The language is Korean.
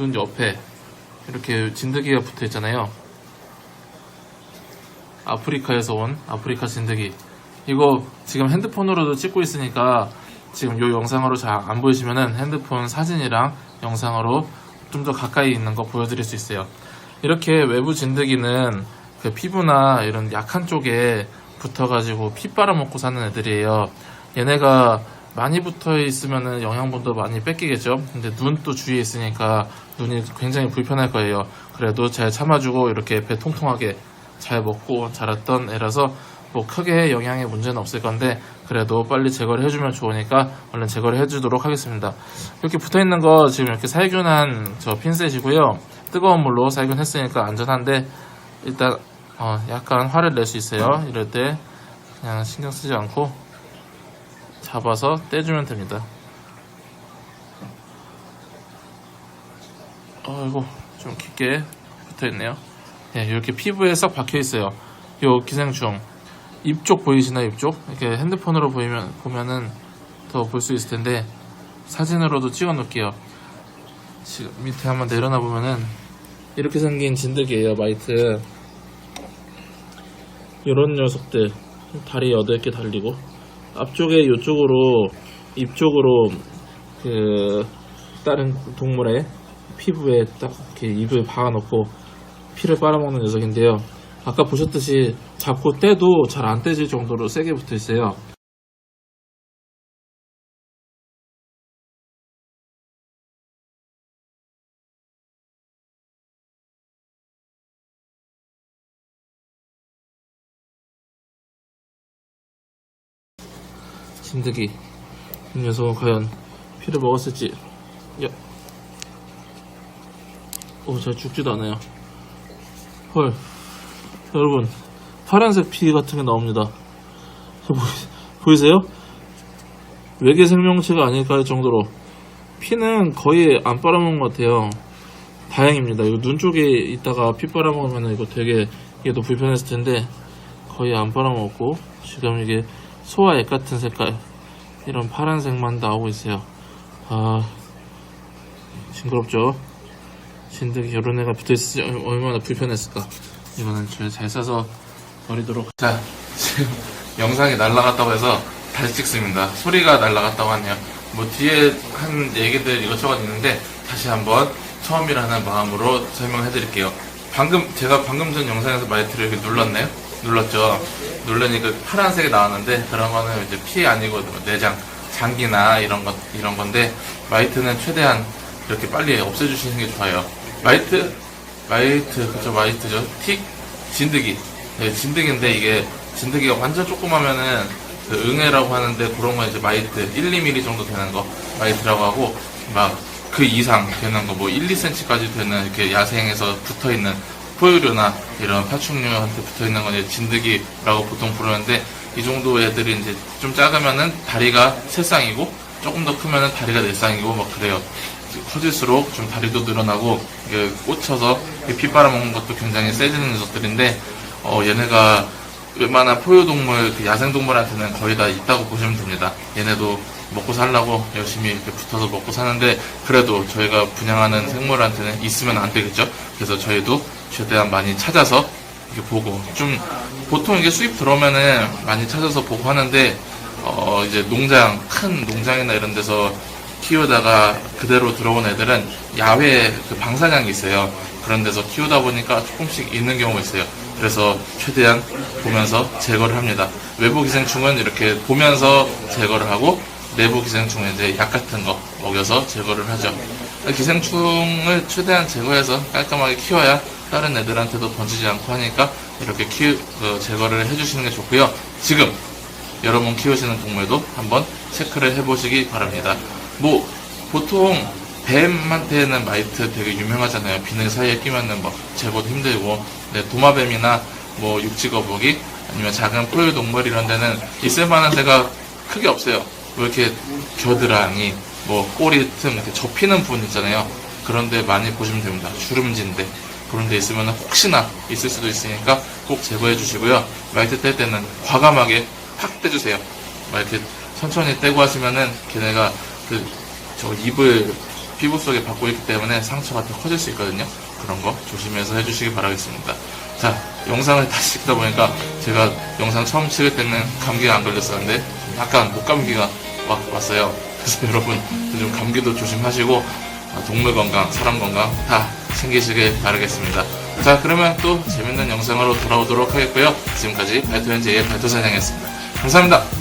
눈 옆에 이렇게 진드기가 붙어 있잖아요. 아프리카에서 온 아프리카 진드기. 이거 지금 핸드폰으로도 찍고 있으니까 지금 이 영상으로 잘 안 보이시면은 핸드폰 사진이랑 영상으로 좀 더 가까이 있는 거 보여드릴 수 있어요. 이렇게 외부 진드기는 그 피부나 이런 약한 쪽에 붙어가지고 피 빨아먹고 사는 애들이에요. 얘네가 많이 붙어 있으면은 영양분도 많이 뺏기겠죠. 근데 눈또 주위에 있으니까 눈이 굉장히 불편할 거예요. 그래도 잘 참아주고 이렇게 배 통통하게 잘 먹고 자랐던 애라서 뭐 크게 영양에 문제는 없을 건데 그래도 빨리 제거를 해주면 좋으니까 얼른 제거를 해주도록 하겠습니다. 이렇게 붙어 있는 거 지금 이렇게 살균한 저 핀셋이고요. 뜨거운 물로 살균했으니까 안전한데 일단 어, 약간 화를 낼 수 있어요. 이럴 때 그냥 신경 쓰지 않고 잡아서 떼주면 됩니다. 어이구 좀 깊게 붙어 있네요. 예, 이렇게 피부에 싹 박혀 있어요. 요 기생충 입 쪽 보이시나요? 입 쪽? 이렇게 핸드폰으로 보이면 보면은 더 볼 수 있을 텐데 사진으로도 찍어 놓을게요. 지금 밑에 한번 내려놔 보면은 이렇게 생긴 진드기예요, 마이트. 이런 녀석들 다리 8개 달리고 앞쪽에 이쪽으로 입 쪽으로 그 다른 동물의 피부에 딱 이렇게 입을 박아놓고 피를 빨아먹는 녀석인데요. 아까 보셨듯이 잡고 떼도 잘 안 떼질 정도로 세게 붙어 있어요. 진드기. 이 녀석은 과연 피를 먹었을지. 야. 오, 잘 죽지도 않아요. 헐. 여러분 파란색 피 같은 게 나옵니다. 저 보이, 보이 세요? 외계 생명체가 아닐까 할 정도로. 피는 거의 안 빨아먹은 것 같아요. 다행입니다. 이거 눈 쪽에 있다가 피 빨아먹으면 이거 되게 이게 더 불편했을 텐데 거의 안 빨아먹었고 지금 이게 소와 액 같은 색깔. 이런 파란색만 나오고 있어요. 아 징그럽죠? 진드기 이런 애가 붙어있으니 얼마나 불편했을까. 이거는 잘 싸서 버리도록 자. 지금 영상이 날라갔다고 해서 다시 찍습니다. 소리가 날라갔다고 하네요. 뭐 뒤에 한 얘기들 이것저것 있는데 다시 한번 처음이라는 마음으로 설명해 드릴게요. 방금 제가 방금 전 영상에서 마이크를 이렇게 눌렀나요? 눌렀죠. 누르니까 파란색이 나왔는데 그런 거는 이제 피 아니고 뭐 내장 장기나 이런 것 이런 건데 마이트는 최대한 이렇게 빨리 없애주시는 게 좋아요. 마이트 마이트 그죠 마이트죠. 틱 진드기. 네, 진드기인데 이게 진드기가 완전 조그마면은 그 응애라고 하는데 그런 거 이제 마이트 1, 2mm 정도 되는 거 마이트라고 하고 막 그 이상 되는 거 뭐 1, 2cm까지 되는 이렇게 야생에서 붙어 있는 포유류나 이런 파충류한테 붙어 있는 건 이제 진드기라고 보통 부르는데 이 정도 애들이 이제 좀 작으면은 다리가 세 쌍이고 조금 더 크면은 다리가 네 쌍이고 막 그래요. 커질수록 좀 다리도 늘어나고 꽂혀서 이피 빨아먹는 것도 굉장히 세지는 녀석들인데 어, 얘네가 웬만한 포유동물, 그 야생동물한테는 거의 다 있다고 보시면 됩니다. 얘네도 먹고 살라고 열심히 이렇게 붙어서 먹고 사는데 그래도 저희가 분양하는 생물한테는 있으면 안 되겠죠. 그래서 저희도 최대한 많이 찾아서 이렇게 보고 좀 보통 이게 수입 들어오면은 많이 찾아서 보고 하는데 어 이제 농장 큰 농장이나 이런 데서 키우다가 그대로 들어온 애들은 야외 그 방사장이 있어요. 그런 데서 키우다 보니까 조금씩 있는 경우가 있어요. 그래서 최대한 보면서 제거를 합니다. 외부 기생충은 이렇게 보면서 제거를 하고 내부 기생충은 이제 약 같은 거 먹여서 제거를 하죠. 기생충을 최대한 제거해서 깔끔하게 키워야 다른 애들한테도 번지지 않고 하니까 이렇게 키 그 제거를 해주시는 게 좋고요. 지금 여러분 키우시는 동물도 한번 체크를 해보시기 바랍니다. 뭐 보통 뱀한테는 마이트 되게 유명하잖아요. 비늘 사이에 끼면은 막 제거도 힘들고, 네, 도마뱀이나 뭐 육지거북이 아니면 작은 포유 동물 이런 데는 있을 만한 데가 크게 없어요. 뭐 이렇게 겨드랑이, 뭐 꼬리 틈 이렇게 접히는 부분 있잖아요. 그런데 많이 보시면 됩니다. 주름진데 그런 데 있으면 혹시나 있을 수도 있으니까 꼭 제거해 주시고요. 마이트 뗄 때는 과감하게 팍 떼주세요. 막 이렇게 천천히 떼고 하시면은 걔네가 그 저 입을 피부 속에 받고 있기 때문에 상처가 더 커질 수 있거든요. 그런 거 조심해서 해주시기 바라겠습니다. 자, 영상을 다시 찍다 보니까 제가 영상 처음 찍을 때는 감기가 안 걸렸었는데 약간 목감기가 와- 왔어요. 그래서 여러분 요즘 감기도 조심하시고 아, 동물 건강, 사람 건강 다 챙기시길 바라겠습니다. 자, 그러면 또 재밌는 영상으로 돌아오도록 하겠고요. 지금까지 발토현재의 발토사냥이었습니다. 감사합니다.